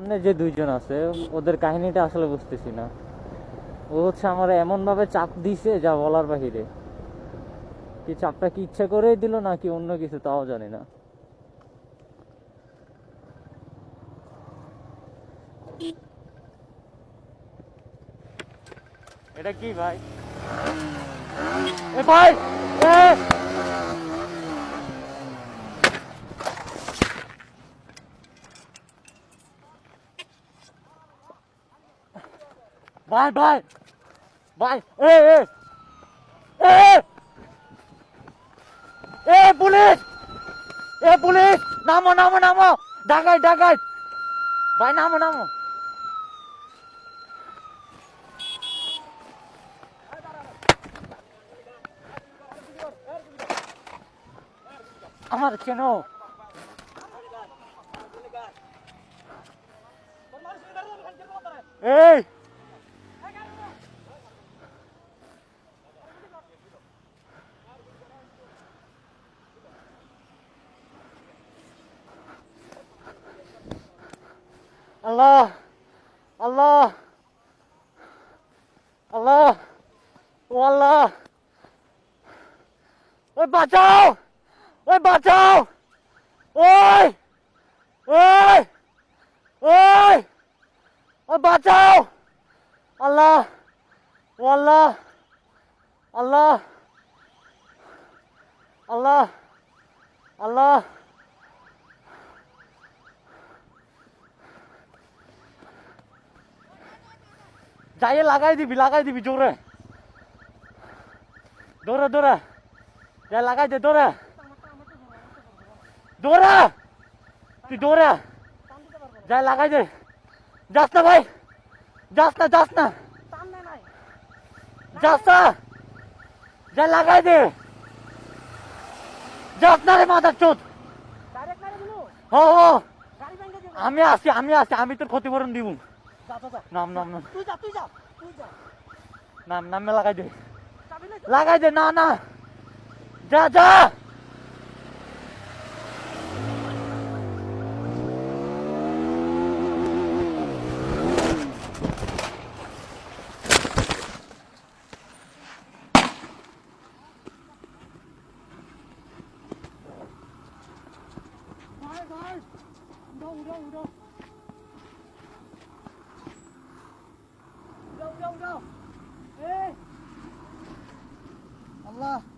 সামনে যে দুইজন আছে, ওদের কাহিনীটা আসলে বুঝতেছি না। ও হচ্ছে আমার এমন ভাবে চাপ দিছে যা বলার বাহিরে। কি চাপটা কি ইচ্ছা করেই দিল নাকি অন্য কিছু তাও জানি না। এটা কি ভাই? এ ভাই! ভাই ভাই ভাই এ এ এ এ পুলিশ এ পুলিশ নামো নামো নামো ডাকাই ডাকাই ভাই নামো নামো আমার কেন? এই। Allah. Allah. Allah. Oh Allah. Ôi, bà cháu! Ôi, bà cháu! Ôi! Ôi! Ôi! Ôi, bà cháu! Allah. Oh Allah. Allah. Allah. Allah. যাইয়ে লাগাই দিবি লাগাই দিবি জোরে দৌড়ে দৌড়ে যা লাগাই দে দৌড়ে দৌড়ে তুই দৌড়ে যাই লাগাই দে যাস না ভাই যাস না যাস না যাস না যা লাগাই দে যাস না রে মাথার চোদ হ আমি আসি আমি আসি আমি তোর ক্ষতিপূরণ দিব নাম নাম নাম তুই যা তুই যা তুই যা নাম নামে লাগাই দে যাবি না লাগাই দে না না যা যা ভাই ভাই উড়ো উড়ো উড়ো Allah.